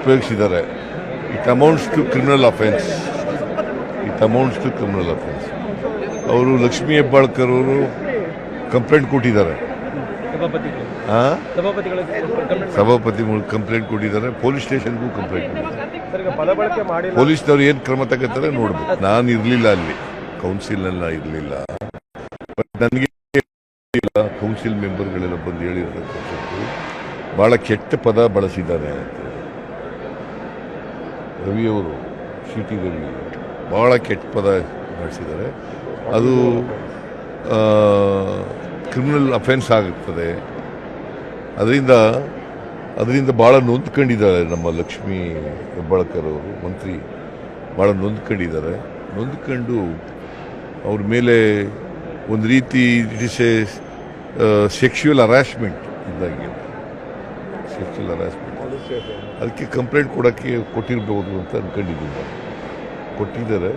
ಉಪಯೋಗಿಸಿದ್ದಾರೆ. It amounts to criminal offence it amounts to criminal offence ಅವರು ಲಕ್ಷ್ಮೀ ಹೆಬ್ಬಾಳ್ಕರ್ ಅವರು complaint ಕೊಟ್ಟಿದ್ದಾರೆ. ಸಭಾಪತಿಗಳು. ಕಂಪ್ಲೇಂಟ್ ಸಭಾಪತಿ ಕಂಪ್ಲೇಂಟ್ ಕೊಟ್ಟಿದ್ದಾರೆ. ಪೊಲೀಸ್ ಸ್ಟೇಷನ್ಗೂ ಕಂಪ್ಲೇಂಟ್ ಕೊಟ್ಟಿದ್ದಾರೆ. ಪೊಲೀಸ್ನವ್ರು ಏನು ಕ್ರಮ ತಗೋತಾರೆ ನೋಡ್ಬೇಕು. ನಾನು ಇರಲಿಲ್ಲ ಅಲ್ಲಿ. ಕೌನ್ಸಿಲ್ನೆಲ್ಲ ಇರಲಿಲ್ಲ. ಬಟ್ ನನಗೆ ಕೌನ್ಸಿಲ್ ಮೆಂಬರ್ಗಳೆಲ್ಲ ಬಂದು ಹೇಳಿರೋ ಭಾಳ ಕೆಟ್ಟ ಪದ ಬಳಸಿದ್ದಾರೆ ಅಂತ. ರವಿಯವರು ಸಿ ಟಿ ರವಿ ಭಾಳ ಕೆಟ್ಟ ಪದ ಬಳಸಿದ್ದಾರೆ ಅದು ಕ್ರಿಮಿನಲ್ ಅಫೆನ್ಸ್ ಆಗುತ್ತದೆ. ಅದರಿಂದ ಅದರಿಂದ ಭಾಳ ನೊಂದ್ಕೊಂಡಿದ್ದಾರೆ ನಮ್ಮ ಲಕ್ಷ್ಮೀ ಹೆಬ್ಬಾಳ್ಕರ್ ಅವರು, ಮಂತ್ರಿ. ಭಾಳ ನೊಂದ್ಕೊಂಡಿದ್ದಾರೆ. ನೊಂದ್ಕೊಂಡು ಅವ್ರ ಮೇಲೆ ಒಂದು ರೀತಿ, it is a sexual harassment ಇದ್ದಂಗೆ. ಸೆಕ್ಷುವಲ್ ಹರಾಸ್ಮೆಂಟ್ ಅದಕ್ಕೆ ಕಂಪ್ಲೇಂಟ್ ಕೊಡೋಕ್ಕೆ ಕೊಟ್ಟಿರ್ಬೋದು ಅಂತ ಅಂದ್ಕೊಂಡಿದ್ದೀನಿ ನಾನು. ಕೊಟ್ಟಿದ್ದಾರೆ.